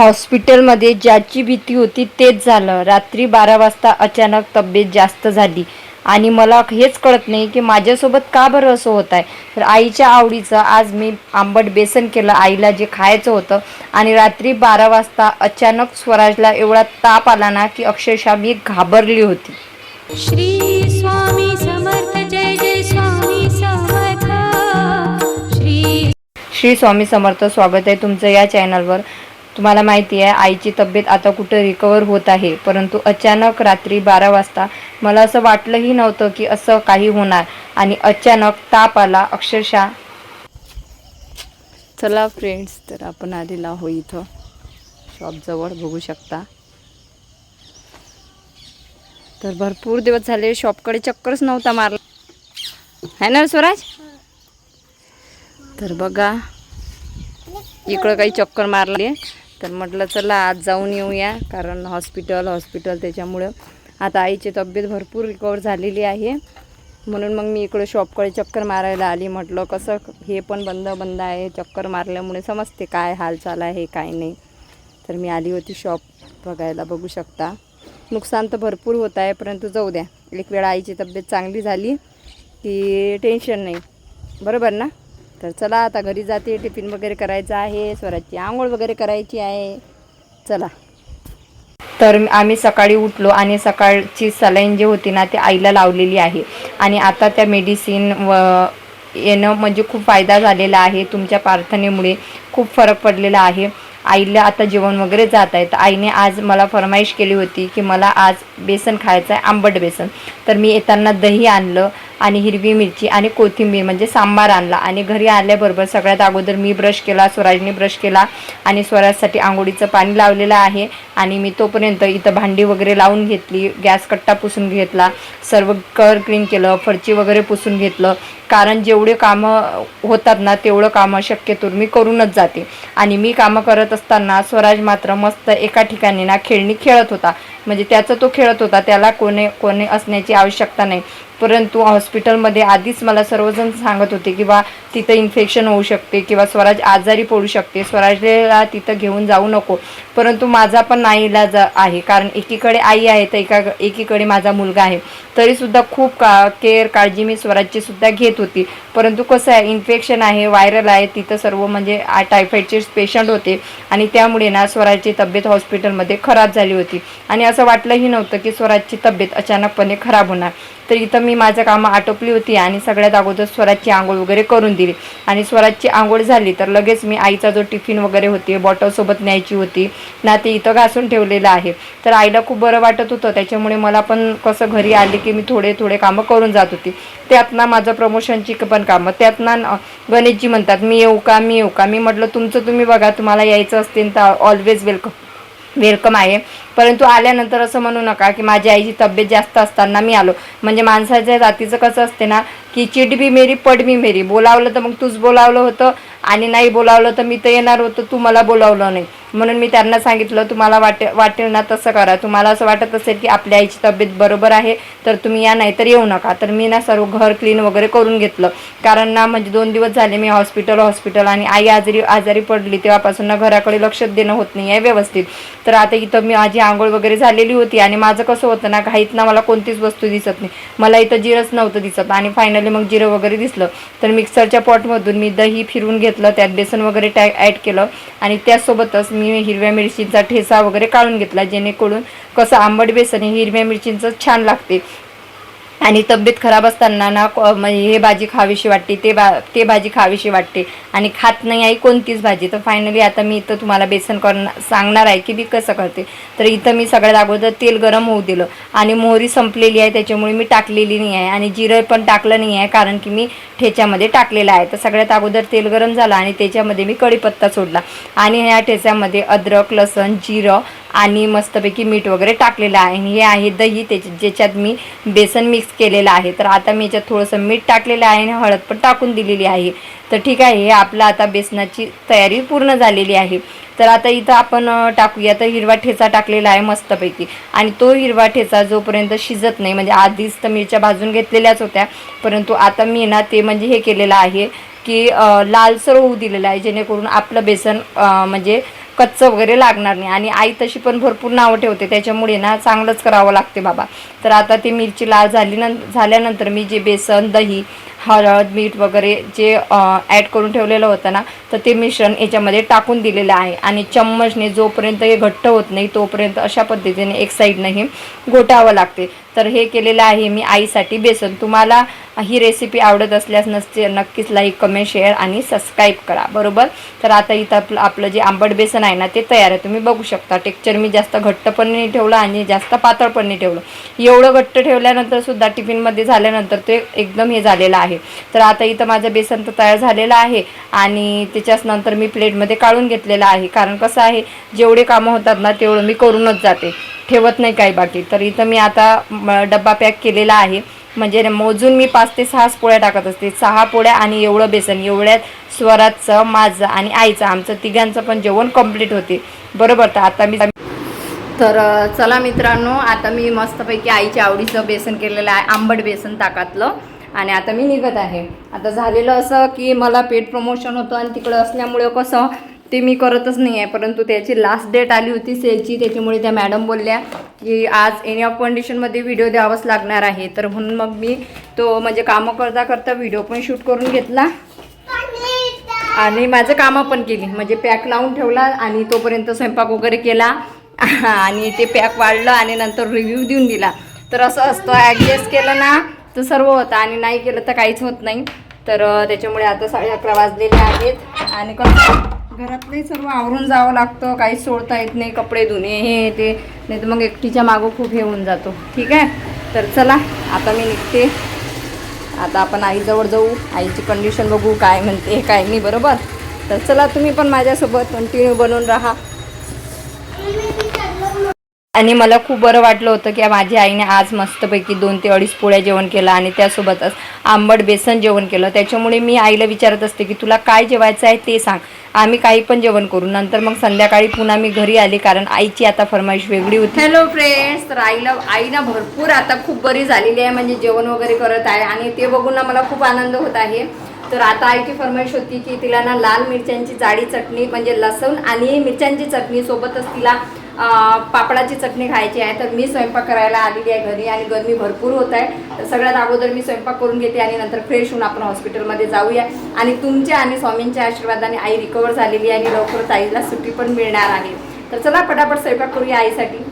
हॉस्पिटलमध्ये ज्याची भीती होती तेच झालं. रात्री बारा वाजता अचानक तब्येत जास्त झाली. आणि मला हेच कळत नाही की माझ्यासोबत का बरं असं होत आहे? तर आईच्या आवडीचं आज मी आंबट बेसन केलं आईला जे खायचं होतं. आणि रात्री बारा वाजता अचानक स्वराजला एवढा ताप आला ना की अक्षरशः मी घाबरली होती. श्री स्वामी समर्थ जय जय स्वामी समर्थ. श्री श्री स्वामी समर्थ स्वागत आहे तुमचं या चॅनलवर तुम्हाला माहिती आहे आईची तब्येत आता कुठं रिकवर होत आहे. परंतु अचानक रात्री बारा वाजता मला असं वाटलंही नव्हतं की असं काही होणार. आणि अचानक ताप आला अक्षरशः. चला फ्रेंड्स तर आपण आलेलो आहो इथं. शॉपजवळ बघू शकता. तर भरपूर दिवस झाले शॉपकडे चक्करच नव्हता मारला. है ना स्वराज? तर बघा इकडं काही चक्कर मारली तर म्हटलं चला आज जाऊन येऊया. कारण हॉस्पिटल हॉस्पिटल त्याच्यामुळं आता आईची तब्येत भरपूर रिकवर झालेली आहे. म्हणून मग मी इकडं शॉपकडे चक्कर मारायला आली. म्हटलं कसं हे पण बंद बंद आहे. चक्कर मारल्यामुळे समजते काय हालचाल आहे काय नाही. तर मी आली होती शॉप बघायला बघू शकता. नुकसान तर भरपूर होत आहे परंतु जाऊ द्या. एक वेळा आईची तब्येत चांगली झाली की टेन्शन नाही. बरोबर ना? तर चला आता घरी जाते. टिफिन वगैरे करायचं आहे. स्वराची आंघोळ वगैरे करायची आहे. चला. तर आम्ही सकाळी उठलो आणि सकाळची सलाईन जी होती ना ती आईला लावलेली आहे. आणि आता त्या मेडिसिन व येणं म्हणजे खूप फायदा झालेला आहे. तुमच्या प्रार्थनेमुळे खूप फरक पडलेला आहे. आईला आता जेवण वगैरे जात आहे. तर आईने आज मला फरमाईश केली होती की मला आज बेसन खायचं आहे आंबट बेसन. तर मी येताना दही आणलं. आणि हिरवी मिरची आणि कोथिंबीर म्हणजे सांबार आणला. आणि घरी आल्याबरोबर सगळ्यात अगोदर मी ब्रश केला स्वराजने ब्रश केला आणि स्वराजसाठी आंघोळीचं पाणी लावलेलं आहे. आणि मी तोपर्यंत इथं भांडी वगैरे लावून घेतली गॅस कट्टा पुसून घेतला सर्व कर क्लीन केलं फरची वगैरे पुसून घेतलं. कारण जेवढे कामं होतात ना तेवढं कामं शक्यतो मी करूनच जाते. आणि मी कामं करत असताना स्वराज मात्र मस्त एका ठिकाणी ना खेळणी खेळत होता. म्हणजे त्याचा तो खेळत होता त्याला कोणे कोणी असण्याची आवश्यकता नाही. परंतु हॉस्पिटलमध्ये आधीच मला सर्वजण सांगत होते किंवा तिथं इन्फेक्शन होऊ शकते किंवा स्वराज आजारी पडू शकते स्वराजला तिथं घेऊन जाऊ नको. परंतु माझा पण नाही इलाज आहे कारण एकीकडे आई आहे तर एका एकीकडे माझा मुलगा आहे. तरीसुद्धा खूप का केअर काळजी मी स्वराजची सुद्धा घेत होती. परंतु कसं आहे इन्फेक्शन आहे व्हायरल आहे तिथं सर्व म्हणजे आ- टायफॉईडचे पेशंट होते. आणि त्यामुळे ना स्वराजची तब्येत हॉस्पिटलमध्ये खराब झाली होती. आणि असं वाटलंही नव्हतं की स्वराजची तब्येत अचानकपणे खराब होणार. तर इथं मी माझं कामं आटोपली होती आणि सगळ्यात अगोदर स्वराजची आंघोळ वगैरे करून दिली. आणि स्वराजची आंघोळ झाली तर लगेच मी आईचा जो टिफिन वगैरे होती बॉटलसोबत न्यायची होती ना ते इथं घासून ठेवलेलं आहे. तर आईला खूप बरं वाटत होतं. त्याच्यामुळे मला पण कसं घरी आले की मी थोडे थोडे कामं करून जात होती. त्यात ना माझं प्रमोशनची पण कामं. त्यात ना गणेशजी म्हणतात मी येऊ का मी येऊ का? मी म्हटलं तुमचं तुम्ही बघा तुम्हाला यायचं असतील तर ऑलवेज वेलकम वेलकम आहे. परंतु आल्यानंतर असं म्हणू नका की माझ्या आईची तब्येत जास्त असताना मी आलो. म्हणजे माणसाच्या जातीचं कसं असते ना की चिट बी मेरी पड बी मेरी. बोलावलं तर मग तूच बोलावलं होतं आणि नाही बोलावलं तर मी तर येणार होतं तू मला बोलावलं नाही. म्हणून मी त्यांना सांगितलं तुम्हाला वाटे वाटेल ना तसं करा. तुम्हाला असं वाटत असेल की आपल्या आईची तब्येत बरोबर आहे तर तुम्ही या नाहीतर येऊ नका. तर मी ना सर्व घर क्लीन वगैरे करून घेतलं. कारण ना म्हणजे दोन दिवस झाले मी हॉस्पिटल हॉस्पिटल आणि आई आजारी आजारी पडली. तेव्हापासून ना घराकडे लक्ष देणं होत नाही आहे व्यवस्थित. तर आता इथं मी माझी आंघोळ वगैरे झालेली होती आणि माझं कसं होतं ना घाईत ना मला कोणतीच वस्तू दिसत नाही. मला इथं जिरंच नव्हतं दिसत आणि फायनली मग जिरं वगैरे दिसलं. तर मिक्सरच्या पॉटमधून मी दही फिरून घेतलं त्यात बेसन वगैरे टॅ ॲड केलं आणि त्यासोबतच मी हिरव्या मिरचींचा ठेसा वगैरे काढून घेतला जेणेकरून कसं आंबट बेसन हे हिरव्या मिरचींचं छान लागते. आणि तब्येत खराब असताना ना म्हणजे हे भाजी खावीशी वाटते ते बा ते भाजी खावीशी वाटते. आणि खात नाही आहे कोणतीच भाजी. तर फायनली आता मी इथं तुम्हाला बेसन करणार सांगणार आहे की मी कसं करते. तर इथं मी सगळ्यात अगोदर तेल गरम होऊ दिलं. आणि मोहरी संपलेली आहे त्याच्यामुळे मी टाकलेली नाही आहे. आणि जिरं पण टाकलं नाही आहे कारण की मी ठेच्यामध्ये टाकलेलं आहे. तर सगळ्यात अगोदर तेल गरम झालं आणि त्याच्यामध्ये मी कढीपत्ता सोडला. आणि ह्या ठेच्यामध्ये अद्रक लसण जिरं आणि मस्तपैकी मीठ वगैरे टाकलेलं आहे. आणि हे आहे दही त्याच्या ज्याच्यात मी बेसन मिक्स केलेलं आहे. तर आता मी याच्यात थोडंसं मीठ टाकलेलं आहे आणि हळद पण टाकून दिलेली आहे. तर ठीक आहे हे आपलं आता बेसनाची तयारी पूर्ण झालेली आहे. तर आता इथं आपण टाकूया. तर हिरवा ठेचा टाकलेला आहे मस्तपैकी. आणि तो हिरवा ठेचा जोपर्यंत शिजत नाही म्हणजे आधीच तर मिरच्या भाजून घेतलेल्याच होत्या. परंतु आता मी ना ते म्हणजे हे केलेलं आहे की लालसर होऊ दिलेलं आहे जेणेकरून आपलं बेसन म्हणजे कच्चं वगैरे लागणार नाही. आणि आई तशी पण भरपूर नावं ठेवते. त्याच्यामुळे ना चांगलंच करावं लागते बाबा. तर आता ती मिरची लाल झाली न झाल्यानंतर मी जे बेसन दही हळद मीठ वगैरे जे ॲड करून ठेवलेलं होतं ना तर ते मिश्रण याच्यामध्ये टाकून दिलेलं आहे. आणि चम्मचने जोपर्यंत हे घट्ट होत नाही तोपर्यंत अशा पद्धतीने एक साईडनं हे घोटावं लागते. तर हे केलेलं आहे मी आईसाठी बेसन. तुम्हाला ही रेसिपी आवडत असल्यास नसते नक्कीच लाईक कमेंट शेअर आणि सबस्क्राईब करा. बरोबर? तर आता इथं आपलं आपलं जे आंबट बेसन आहे ना ते तयार आहे. तुम्ही बघू शकता. टेक्चर मी जास्त घट्ट पण नाही ठेवलं आणि जास्त पातळ पण नाही ठेवलं. एवढं घट्ट ठेवल्यानंतर सुद्धा टिफिनमध्ये झाल्यानंतर ते एकदम हे झालेलं आहे. तर आता इथं माझं बेसन तर तयार झालेलं आहे आणि त्याच्याच नंतर मी प्लेटमध्ये काढून घेतलेलं आहे. कारण कसं आहे जेवढे कामं होतात ना तेवढं मी करूनच जाते. ठेवत नाही काही बाकी. तर इथं मी आता डब्बा पॅक केलेला आहे. म्हणजे मोजून मी पाच ते सहाच पोळ्या टाकत असते. सहा पोळ्या आणि एवढं बेसन. एवढ्यात स्वराचं माझं आणि आईचं आमचं तिघांचं पण जेवण कंप्लीट होते. बरोबर तर आता मी तर चला मित्रांनो आता मी मस्तपैकी आईच्या आवडीचं बेसन केलेलं आहे आंबट बेसन ताकातलं. आणि आता मी निघत आहे. आता झालेलं असं की मला पेट प्रमोशन होतं आणि तिकडं असल्यामुळे कसं ते मी करतच नाही आहे परंतु त्याची लास्ट डेट आली होती सेलची त्याच्यामुळे त्या मॅडम बोलल्या की आज एनी ऑफ कंडिशनमध्ये व्हिडिओ द्यावाच लागणार आहे. तर म्हणून मग मी तो म्हणजे कामं करता करता व्हिडिओ पण शूट करून घेतला. आणि माझं कामं पण केली. म्हणजे पॅक लावून ठेवला आणि तोपर्यंत स्वयंपाक वगैरे केला. आणि ते पॅक वाढलं आणि नंतर रिव्ह्यू देऊन दिला. तर असं असतं ॲडजस्ट केलं ना तर सर्व होतं. आणि नाही केलं तर काहीच होत नाही. तर त्याच्यामुळे आता साडे अकरा वाजलेले आहेत. आणि कसं घरातले सर्व आवरून जावं लागतं. काहीच सोडता येत नाही कपडे धुणे हे ते. नाही तर मग एकटीच्या मागं खूप हे होऊन जातो. ठीक आहे? तर चला आता मी निघते. आता आपण आईजवळ जाऊ. आईची कंडिशन बघू काय म्हणते काय नाही बरोबर? तर चला तुम्ही पण माझ्यासोबत कंटिन्यू बनवून राहा. आणि मला खूप बरं वाटलं होतं की माझी आईने आज मस्तपैकी दोन ते अडीच पोळ्या जेवण केलं आणि त्यासोबतच आंबट बेसन जेवण केलं. त्याच्यामुळे मी आईला विचारत असते की तुला काय जेवायचं आहे ते सांग. आम्ही काही पण जेवण करू. नंतर मग संध्याकाळी पुन्हा मी घरी आली कारण आईची आता फरमाईश वेगळी होती. हॅलो फ्रेंड्स तर आईला आईना भरपूर आता खूप बरी झालेली आहे म्हणजे जेवण वगैरे करत आहे आणि ते बघून ना मला खूप आनंद होत आहे. तर आता आईची फरमाईश होती की तिला ना लाल मिरच्यांची जाडी चटणी म्हणजे लसूण आणि मिरच्यांची चटणी सोबतच तिला पापडाची चटणी खायची आहे तर मी स्वयंपाक करायला आलेली आहे घरी आणि गरमी भरपूर होत आहे. तर सगळ्यात अगोदर मी स्वयंपाक करून घेते आणि नंतर फ्रेश होऊन आपण हॉस्पिटलमध्ये जाऊया. आणि तुमच्या आणि स्वामींच्या आशीर्वादाने आई रिकवर झालेली आहे आणि लवकरच आईला सुट्टी पण मिळणार आहे. तर चला पटापट स्वयंपाक करूया आईसाठी.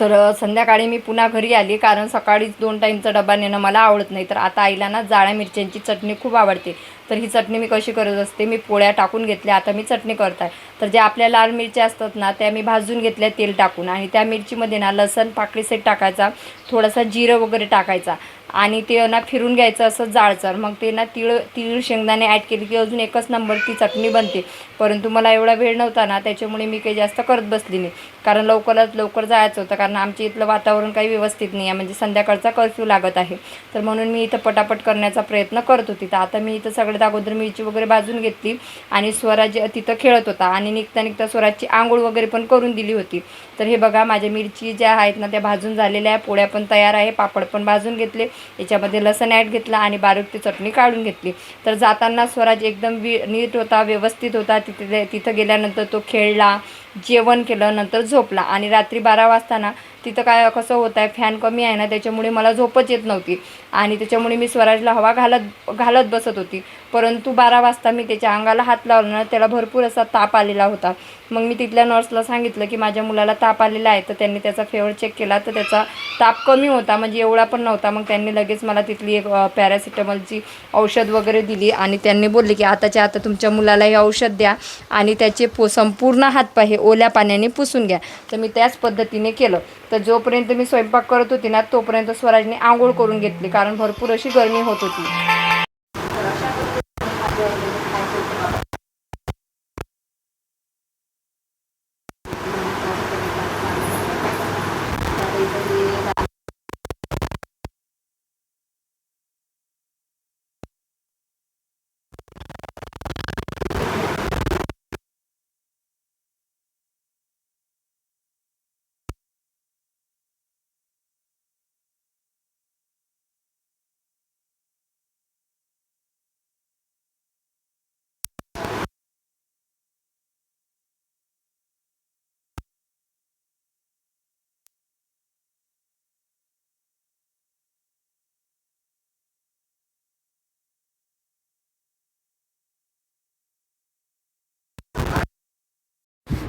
तर संध्याकाळी मी पुन्हा घरी आली कारण सकाळीच दोन टाईमचा डबा नेणं मला आवडत नाही. तर आता आईला ना जाळ्या मिरच्यांची चटणी खूप आवडते. तर ही चटणी मी कशी करत असते? मी पोळ्या टाकून घेतल्या आता मी चटणी करत आहे तर ज्या आपल्या लाल मिरच्या असतात ना त्या मी भाजून घेतल्या तेल टाकून. आणि त्या मिरचीमध्ये ना लसण पाकळी सेट टाकायचा थोडासा जिरं वगैरे टाकायचा. आणि ते ना फिरून घ्यायचं असं जाळसर मग ते ना तिळ तिळ शेंगदाणे ॲड केली की अजून एकच नंबर ती चटणी बनते. परंतु मला एवढा वेळ नव्हता ना त्याच्यामुळे मी काही जास्त करत बसली नाही. कारण लवकरात लवकर जायचं होतं. कारण आमच्या इथलं वातावरण काही व्यवस्थित नाही आहे. म्हणजे संध्याकाळचा कर्फ्यू लागत आहे. तर म्हणून मी इथं पटापट करण्याचा प्रयत्न करत होती. तर आता मी इथं सगळं सगळ्यात अगोदर मिरची वगैरे भाजून घेतली आणि स्वराज तिथं खेळत होता. आणि निघता निघता स्वराजची आंघोळ वगैरे पण करून दिली होती. तर हे बघा माझ्या मिरची ज्या आहेत ना त्या भाजून झालेल्या आहे पोळ्या पण तयार आहे. पापड पण भाजून घेतले. याच्यामध्ये लसण ॲड घेतला आणि बारीक ती चटणी काढून घेतली. तर जाताना स्वराज एकदम वि नीट होता व्यवस्थित होता. तिथे तिथं गेल्यानंतर तो खेळला. जेवण केलं नंतर झोपला. आणि रात्री बारा वाजता ना तिथं काय कसं होत आहे फॅन कमी आहे ना त्याच्यामुळे मला झोपच येत नव्हती. आणि त्याच्यामुळे मी स्वराजला हवा घालत घालत बसत होती. परंतु बारा वाजता मी त्याच्या अंगाला हात लावला ना त्याला भरपूर असा ताप आलेला होता. मग मी तिथल्या नर्सला सांगितलं की माझ्या मुलाला ताप आलेला आहे तर त्यांनी त्याचा फेवर चेक केला तर त्याचा ताप कमी होता म्हणजे एवढा पण नव्हता. मग त्यांनी लगेच मला तिथली एक अ, पॅरासिटामॉलची औषध वगैरे दिली आणि त्यांनी बोलले की आताच्या आता तुमच्या मुलाला हे औषध द्या आणि त्याचे पो संपूर्ण हातपाय हे ओल्या पाण्याने पुसून घ्या. तर मी त्याच पद्धतीने केलं. तर जोपर्यंत मी स्वयंपाक करत होती ना तोपर्यंत स्वराजने आंघोळ करून घेतली कारण भरपूर अशी गरमी होत होती.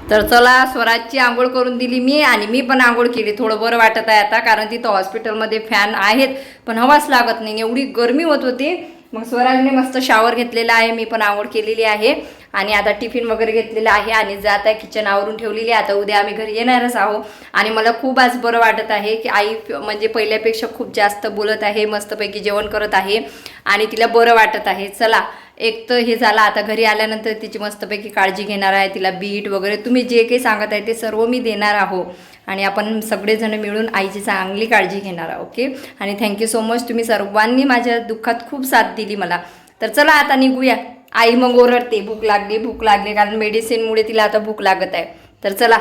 तर चला स्वराजची आंघोळ करून दिली मी आणि मी पण आंघोळ केली. थोडं बरं वाटत आहे आता कारण तिथं हॉस्पिटलमध्ये फॅन आहेत पण हवाच लागत नाही. एवढी गरमी होत होती. मग स्वराजने मस्त शावर घेतलेला आहे. मी पण आंघोळ केलेली आहे. आणि आता टिफिन वगैरे घेतलेला आहे आणि जात आहे किचन आवरून ठेवलेली आहे. आता उद्या आम्ही घरी येणारच आहो आणि मला खूप आज बरं वाटत आहे की आई म्हणजे पहिल्यापेक्षा खूप जास्त बोलत आहे मस्तपैकी जेवण करत आहे. आणि तिला बरं वाटत आहे. चला एक तर हे झालं आता घरी आल्यानंतर तिची मस्तपैकी काळजी घेणार आहे तिला बीट वगैरे तुम्ही जे काही सांगत आहे ते सर्व मी देणार आहो आणि आपण सगळेजण मिळून आईची चांगली काळजी घेणार आहोत ओके? आणि थँक्यू सो मच तुम्ही सर्वांनी माझ्या दुःखात खूप साथ दिली मला. तर चला आता निघूया. आई मग ओरडते भूक लागली भूक लागली कारण मेडिसिनमुळे तिला आता भूक लागत आहे. तर चला.